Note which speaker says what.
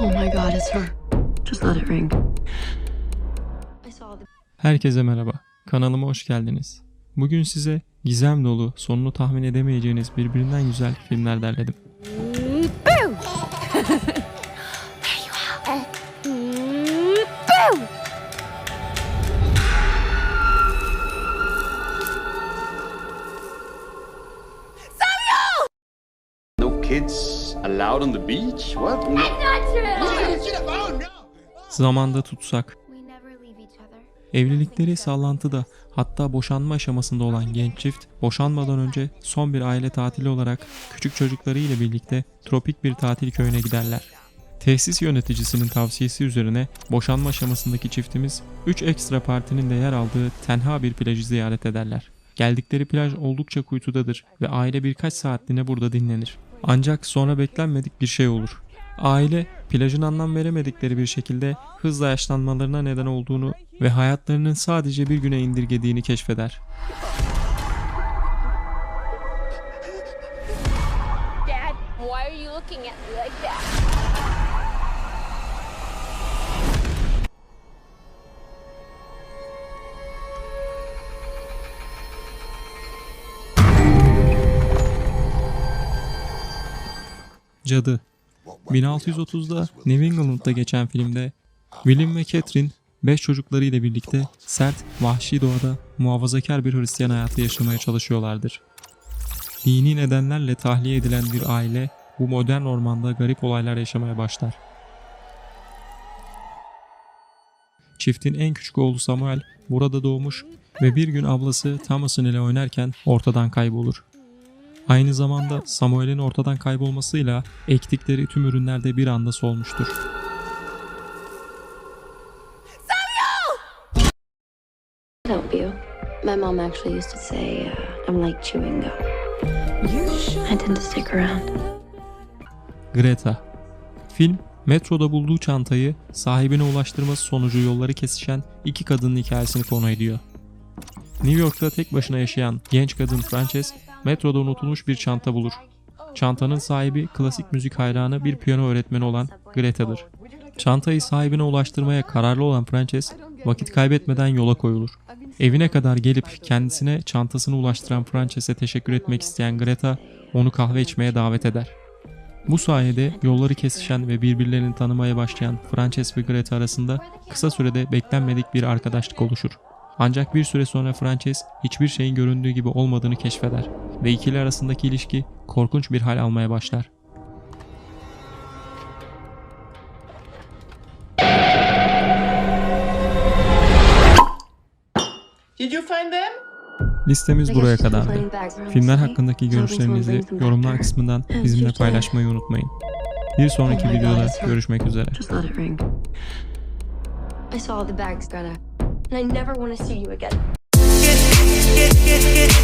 Speaker 1: Oh my god, it's her. Just let it ring. I saw the
Speaker 2: Herkese merhaba. Kanalıma hoş geldiniz. Bugün size gizem dolu, sonunu tahmin edemeyeceğiniz birbirinden güzel filmler derledim.
Speaker 3: Kids allowed on the beach? What? No.
Speaker 2: Zamanda tutsak.
Speaker 4: We never leave each other.
Speaker 2: Evlilikleri sallantıda hatta boşanma aşamasında olan genç çift boşanmadan önce son bir aile tatili olarak küçük çocukları ile birlikte tropik bir tatil köyüne giderler. Tesis yöneticisinin tavsiyesi üzerine boşanma aşamasındaki çiftimiz 3 ekstra partinin de yer aldığı tenha bir plajı ziyaret ederler. Geldikleri plaj oldukça kuytudadır ve aile birkaç saatliğine burada dinlenir. Ancak sonra beklenmedik bir şey olur. Aile plajın anlam veremedikleri bir şekilde hızla yaşlanmalarına neden olduğunu ve hayatlarının sadece bir güne indirgediğini keşfeder.
Speaker 4: Dad, why are you looking at me like that?
Speaker 2: Cadı 1630'da New England'da geçen filmde William ve Catherine 5 çocuklarıyla birlikte sert, vahşi doğada muhafazakar bir Hristiyan hayatı yaşamaya çalışıyorlardır. Dini nedenlerle tahliye edilen bir aile bu modern ormanda garip olaylar yaşamaya başlar. Çiftin en küçük oğlu Samuel burada doğmuş ve bir gün ablası Thomason ile oynarken ortadan kaybolur. Aynı zamanda Samuel'in ortadan kaybolmasıyla ektikleri tüm ürünler de bir anda solmuştur.
Speaker 1: help you. My mom actually used to say uh, I'm like chewing gum. I tend to stick around.
Speaker 2: Greta Film, metroda bulduğu çantayı sahibine ulaştırması sonucu yolları kesişen iki kadının hikayesini konu ediyor. New York'ta tek başına yaşayan genç kadın Frances, metroda unutulmuş bir çanta bulur. Çantanın sahibi klasik müzik hayranı bir piyano öğretmeni olan Greta'dır. Çantayı sahibine ulaştırmaya kararlı olan Frances, vakit kaybetmeden yola koyulur. Evine kadar gelip kendisine çantasını ulaştıran Frances'e teşekkür etmek isteyen Greta, onu kahve içmeye davet eder. Bu sayede yolları kesişen ve birbirlerini tanımaya başlayan Frances ve Greta arasında kısa sürede beklenmedik bir arkadaşlık oluşur. Ancak bir süre sonra Frances hiçbir şeyin göründüğü gibi olmadığını keşfeder ve ikili arasındaki ilişki korkunç bir hal almaya başlar.
Speaker 5: Did you find them?
Speaker 2: Listemiz buraya kadardı. Filmler hakkındaki görüşlerinizi yorumlar kısmından bizimle paylaşmayı unutmayın. Bir sonraki videoda görüşmek üzere.
Speaker 1: I saw the bags got. and I never want to see you again.
Speaker 6: Get, get, get,